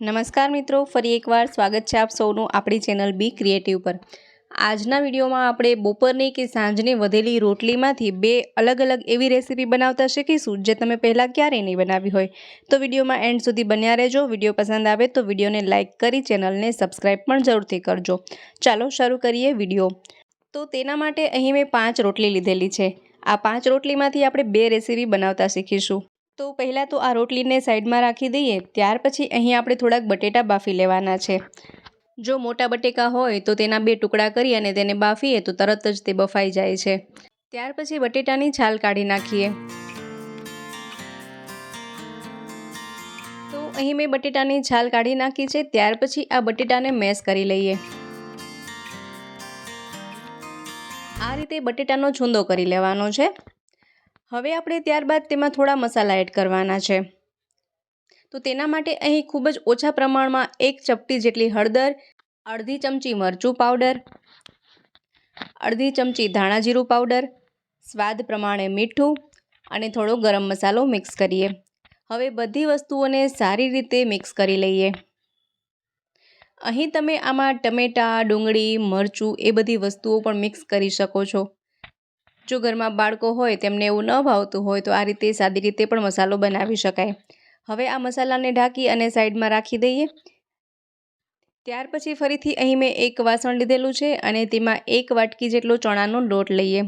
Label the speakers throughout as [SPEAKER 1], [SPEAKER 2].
[SPEAKER 1] નમસ્કાર મિત્રો, ફરી એકવાર સ્વાગત છે આપ સૌનું આપણી ચેનલ બી ક્રિએટિવ પર. આજના વિડીયોમાં આપણે બપોરની કે સાંજની વધેલી રોટલીમાંથી બે અલગ અલગ એવી રેસીપી બનાવતા શીખીશું જે તમે પહેલાં ક્યારેય નહીં બનાવી હોય. તો વિડીયોમાં એન્ડ સુધી બન્યા રહેજો, વીડિયો પસંદ આવે તો વિડીયોને લાઇક કરી ચેનલને સબસ્ક્રાઈબ પણ જરૂરથી કરજો. ચાલો શરૂ કરીએ વીડિયો. તો તેના માટે અહીં મેં પાંચ રોટલી લીધેલી છે. આ પાંચ રોટલીમાંથી આપણે બે રેસીપી બનાવતા શીખીશું. તો પહેલાં તો આ રોટલીને સાઈડમાં રાખી દઈએ, ત્યાર પછી અહીં આપણે થોડાક બટેટા બાફી લેવાના છે. જો મોટા બટેકા હોય તો તેના બે ટુકડા કરી અને તેને બાફીએ તો તરત જ તે બફાઈ જાય છે. ત્યાર પછી બટેટાની છાલ કાઢી નાખીએ. તો અહીં મેં બટેટાની છાલ કાઢી નાખી છે, ત્યાર પછી આ બટેટાને મેશ કરી લઈએ. આ રીતે બટેટાનો છૂંદો કરી લેવાનો છે. હવે આપણે ત્યારબાદ તેમાં થોડા મસાલા એડ કરવાના છે. તો તેના માટે અહીં ખૂબ જ ઓછા પ્રમાણમાં એક ચપટી જેટલી હળદર, અડધી ચમચી મરચું પાવડર, અડધી ચમચી ધાણા જીરું પાવડર, સ્વાદ પ્રમાણે મીઠું અને થોડો ગરમ મસાલો મિક્સ કરીએ. હવે બધી વસ્તુઓને સારી રીતે મિક્સ કરી લઈએ. અહીં તમે આમાં ટમેટાં, ડુંગળી, મરચું એ બધી વસ્તુઓ પણ મિક્સ કરી શકો છો. જો ઘરમાં બાળકો હોય, તેમને એવું ન ભાવતું હોય, તો આ રીતે સાદી રીતે પણ મસાલો બનાવી શકાય. હવે આ મસાલાને ઢાંકી અને સાઈડમાં રાખી દઈએ. ત્યાર પછી ફરીથી અહીં મેં એક વાસણ લીધેલું છે અને તેમાં એક વાટકી જેટલો ચણાનો લોટ લઈએ.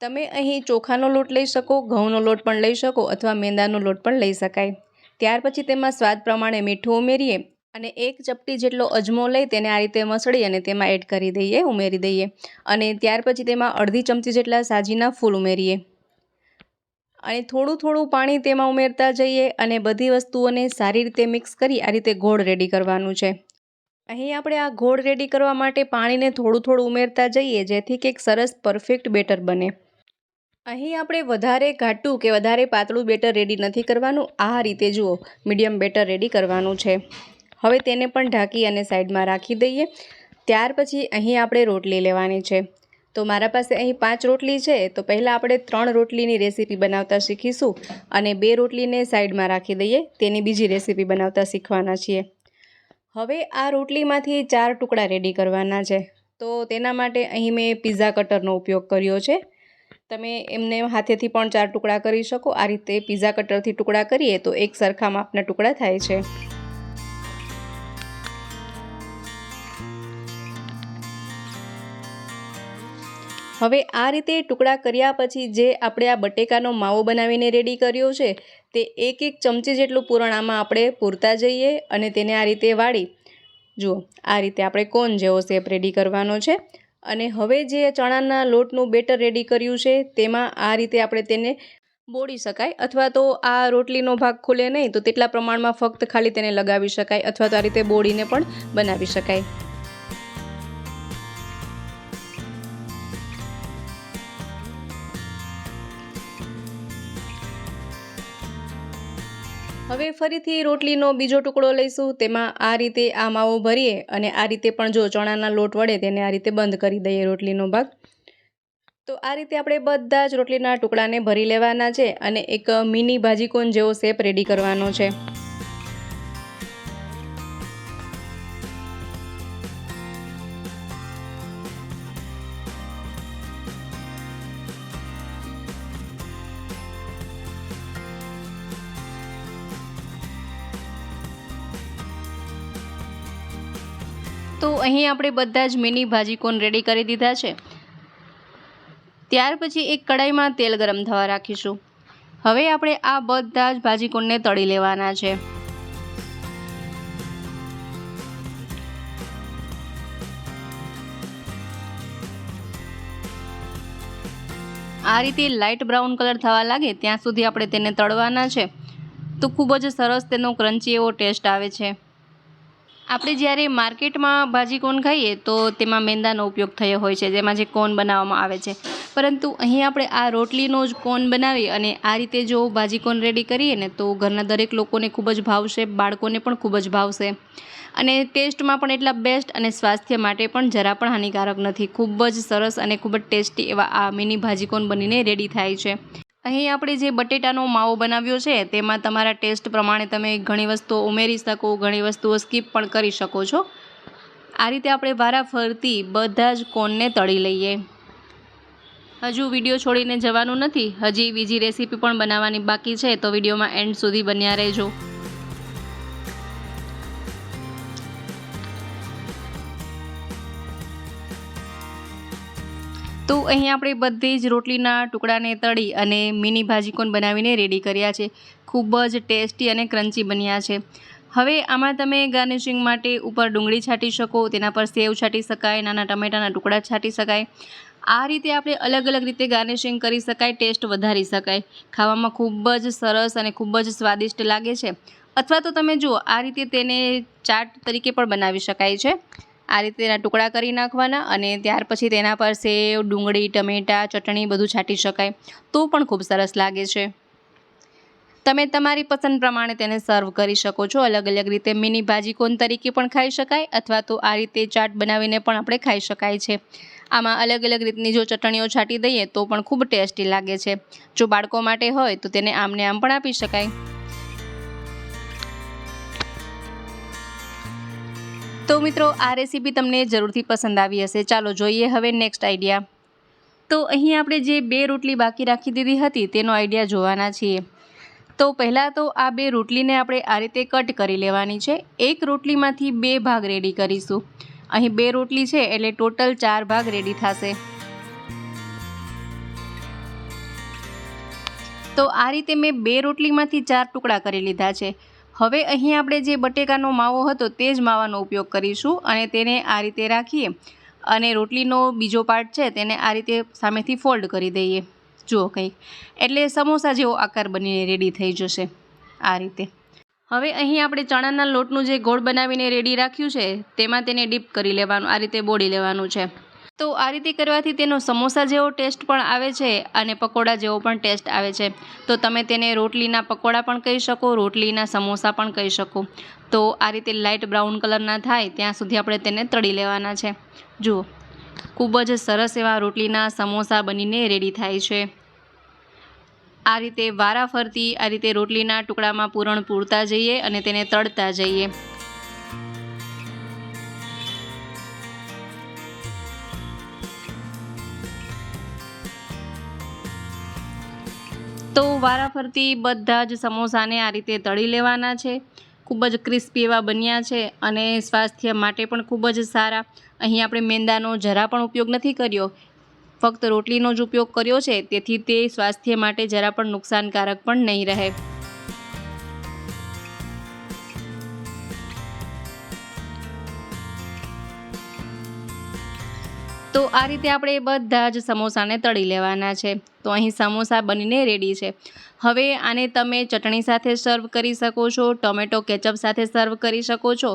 [SPEAKER 1] તમે અહીં ચોખાનો લોટ લઈ શકો, ઘઉંનો લોટ પણ લઈ શકો અથવા મેંદાનો લોટ પણ લઈ શકાય. ત્યાર પછી તેમાં સ્વાદ પ્રમાણે મીઠું ઉમેરીએ. અને એક ચપટી જેટલો અજમો લઈ તેને આ રીતે મસળી અને તેમાં એડ કરી દઈએ, ઉમેરી દઈએ. અને ત્યાર પછી તેમાં અડધી ચમચી જેટલા સાજીના ફૂલ ઉમેરીએ. અને થોડું થોડું પાણી તેમાં ઉમેરતા જઈએ અને બધી વસ્તુઓને સારી રીતે મિક્સ કરી આ રીતે ગોળ રેડી કરવાનું છે. અહીં આપણે આ ગોળ રેડી કરવા માટે પાણીને થોડું થોડું ઉમેરતા જઈએ, જેથી કંઈક સરસ પરફેક્ટ બેટર બને. અહીં આપણે વધારે ઘાટું કે વધારે પાતળું બેટર રેડી નથી કરવાનું. આ રીતે જુઓ, મીડિયમ બેટર રેડી કરવાનું છે. હવે તેને પણ ઢાંકી અને સાઈડમાં રાખી દઈએ. ત્યાર પછી અહીં આપણે રોટલી લેવાની છે. તો મારા પાસે અહીં પાંચ રોટલી છે. તો પહેલાં આપણે ત્રણ રોટલીની રેસીપી બનાવતા શીખીશું અને બે રોટલીને સાઈડમાં રાખી દઈએ. તેની બીજી રેસીપી બનાવતા શીખવાના છીએ. હવે આ રોટલીમાંથી ચાર ટુકડા રેડી કરવાના છે. તો તેના માટે અહીં મેં પીઝા કટરનો ઉપયોગ કર્યો છે. તમે એમને હાથેથી પણ ચાર ટુકડા કરી શકો. આ રીતે પીઝા કટરથી ટુકડા કરીએ તો એક સરખા માપના ટુકડા થાય છે. હવે આ રીતે ટુકડા કર્યા પછી જે આપણે આ બટેકાનો માવો બનાવીને રેડી કર્યો છે, તે એક એક ચમચી જેટલું પૂરણ આમાં આપણે પૂરતા જઈએ અને તેને આ રીતે વાળી. જુઓ, આ રીતે આપણે કોન જેવો શેપ રેડી કરવાનો છે અને હવે જે ચણાના લોટનું બેટર રેડી કર્યું છે, તેમાં આ રીતે આપણે તેને બોળી શકાય અથવા તો આ રોટલીનો ભાગ ખુલે નહીં તો તેટલા પ્રમાણમાં ફક્ત ખાલી તેને લગાવી શકાય અથવા તો આ રીતે બોળીને પણ બનાવી શકાય. હવે ફરીથી રોટલીનો બીજો ટુકડો લઈશું. તેમાં આ રીતે આ માવો ભરીએ અને આ રીતે પણ જો ચણાના લોટ વડે તેને આ રીતે બંધ કરી દઈએ રોટલીનો ભાગ. તો આ રીતે આપણે બધા જ રોટલીના ટુકડાને ભરી લેવાના છે અને એક મિની ભાજીકોન જેવો શેપ રેડી કરવાનો છે. અહીં આપણે બધા જ મિની ભાજીકોન રેડી કરી દીધા છે. ત્યાર પછી એક કડાઈમાં તેલ ગરમ થવા રાખીશું. હવે આપણે આ બધા જ ભાજીકોનને તળી લેવાના છે. આ રીતે લાઇટ બ્રાઉન કલર થવા લાગે ત્યાં સુધી આપણે તેને તળવાના છે. તો ખૂબ જ સરસ તેનો ક્રન્ચી એવો ટેસ્ટ આવે છે. આપણે જ્યારે માર્કેટમાં ભાજી કોન ખાઈએ, તો તેમાં મેંદાનો ઉપયોગ થયો હોય છે, જેમાં જે કોન બનાવવામાં આવે છે. પરંતુ અહીં આપણે આ રોટલીનો જ કોન બનાવી અને આ રીતે જો ભાજી કોન રેડી કરીએ ને, તો ઘરના દરેક લોકોને ખૂબ જ ભાવશે, બાળકોને પણ ખૂબ જ ભાવશે. અને ટેસ્ટમાં પણ એટલા બેસ્ટ અને સ્વાસ્થ્ય માટે પણ જરા પણ હાનિકારક નથી. ખૂબ જ સરસ અને ખૂબ જ ટેસ્ટી એવા આ મિની ભાજીકોન બનીને રેડી થાય છે. અહીં આપણે જે બટેટાનો માવો બનાવ્યો છે, તેમાં તમારા ટેસ્ટ પ્રમાણે તમે ઘણી વસ્તુઓ ઉમેરી શકો, ઘણી વસ્તુઓ સ્કીપ પણ કરી શકો છો. આ રીતે આપણે વારા ફરતી બધા જ કોનને તળી લઈએ. હજુ વીડિયો છોડીને જવાનું નથી, હજી બીજી રેસીપી પણ બનાવવાની બાકી છે, તો વિડીયોમાં એન્ડ સુધી બન્યા રહેજો. તો અહીં આપણે બધી જ રોટલીના ટુકડાને તળી અને મિની ભાજીકોન બનાવીને રેડી કર્યા છે. ખૂબ જ ટેસ્ટી અને ક્રન્ચી બન્યા છે. હવે આમાં તમે ગાર્નિશિંગ માટે ઉપર ડુંગળી છાંટી શકો, તેના પર સેવ છાંટી શકાય, નાના ટમેટાના ટુકડા છાંટી શકાય. આ રીતે આપણે અલગ અલગ રીતે ગાર્નિશિંગ કરી શકાય, ટેસ્ટ વધારી શકાય. ખાવામાં ખૂબ જ સરસ અને ખૂબ જ સ્વાદિષ્ટ લાગે છે. અથવા તો તમે જુઓ, આ રીતે તેને ચાટ તરીકે પણ બનાવી શકાય છે. આ રીતે તેના ટુકડા કરી નાખવાના અને ત્યાર પછી તેના પર સેવ, ડુંગળી, ટમેટાં, ચટણી બધું છાંટી શકાય. તો પણ ખૂબ સરસ લાગે છે. તમે તમારી પસંદ પ્રમાણે તેને સર્વ કરી શકો છો. અલગ અલગ રીતે મિની ભાજીકોન તરીકે પણ ખાઈ શકાય અથવા તો આ રીતે ચાટ બનાવીને પણ આપણે ખાઈ શકાય છે. આમાં અલગ અલગ રીતની જો ચટણીઓ છાંટી દઈએ તો પણ ખૂબ ટેસ્ટી લાગે છે. જો બાળકો માટે હોય તો તેને આમને આમ પણ આપી શકાય. તો મિત્રો, આ રેસીપી તમને જરૂરથી પસંદ આવી હશે. ચાલો જોઈએ હવે નેક્સ્ટ આઈડિયા તો અહીં આપણે જે બે રોટલી બાકી રાખી દીધી હતી, તેનો આઈડિયા જોવાના છીએ. તો પહેલાં તો આ બે રોટલીને આપણે આ રીતે કટ કરી લેવાની છે. એક રોટલીમાંથી બે ભાગ રેડી કરીશું. અહીં બે રોટલી છે, એટલે ટોટલ ચાર ભાગ રેડી થશે. તો આ રીતે મેં બે રોટલીમાંથી ચાર ટુકડા કરી લીધા છે. હવે અહીં આપણે જે બટેકાનો માવો હતો તે જ માવાનો ઉપયોગ કરીશું અને તેને આ રીતે રાખીએ અને રોટલીનો બીજો પાર્ટ છે તેને આ રીતે સામેથી ફોલ્ડ કરી દઈએ. જુઓ કંઈક. એટલે સમોસા જેવો આકાર બનીને રેડી થઈ જશે આ રીતે. હવે અહીં આપણે ચણાના લોટનું જે ગોળ બનાવીને રેડી રાખ્યું છે તેમાં તેને ડીપ કરી લેવાનું, આ રીતે બોળી લેવાનું છે. તો આ રીતે કરવાથી તેનો સમોસા જેવો ટેસ્ટ પણ આવે છે અને પકોડા જેવો પણ ટેસ્ટ આવે છે. તો તમે તેને રોટલીના પકોડા પણ કહી શકો, રોટલીના સમોસા પણ કહી શકો. તો આ રીતે લાઇટ બ્રાઉન કલરના થાય ત્યાં સુધી આપણે તેને તળી લેવાના છે. જુઓ, ખૂબ જ સરસ એવા રોટલીના સમોસા બનીને રેડી થાય છે. આ રીતે વારા ફરતી આ રીતે રોટલીના ટુકડામાં પૂરણ પૂરતા જઈએ અને તેને તળતા જઈએ. તો વારાફરતી બધા જ સમોસાને આ રીતે તળી લેવાના છે. ખૂબ જ ક્રિસ્પી એવા બન્યા છે અને સ્વાસ્થ્ય માટે પણ ખૂબ જ સારા. અહીં આપણે મેંદાનો જરા પણ ઉપયોગ નથી કર્યો. ફક્ત રોટલીનો જ ઉપયોગ કર્યો છે, તેથી તે સ્વાસ્થ્ય માટે જરા પણ નુકસાનકારક પણ નહીં રહે. તો આ રીતે આપણે બધા જ સમોસાને તળી લેવાના છે. તો અહીં સમોસા બનીને રેડી છે. હવે આને તમે ચટણી સાથે સર્વ કરી શકો છો, ટોમેટો કેચઅપ સાથે સર્વ કરી શકો છો.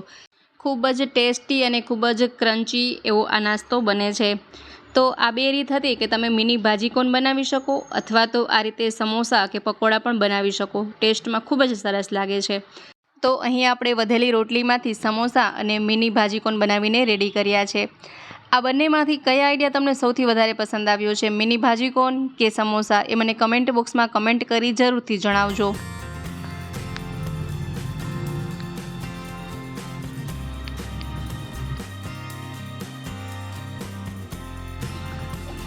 [SPEAKER 1] ખૂબ જ ટેસ્ટી અને ખૂબ જ ક્રન્ચી એવો આ નાસ્તો બને છે. તો આ બે રીત હતી કે તમે મિની ભાજી કોણ બનાવી શકો અથવા તો આ રીતે સમોસા કે પકોડા પણ બનાવી શકો. ટેસ્ટમાં ખૂબ જ સરસ લાગે છે. તો અહીં આપણે વધેલી રોટલીમાંથી સમોસા અને મિની ભાજી કોણ બનાવીને રેડી કર્યા છે. આ બંનેમાંથી કયા આઈડિયા તમને સૌથી વધારે પસંદ આવ્યો છે? મિની ભાજી કોણ? કે સમોસા? એ મને કમેન્ટ બોક્સમાં કમેન્ટ કરી જરૂરથી જણાવજો.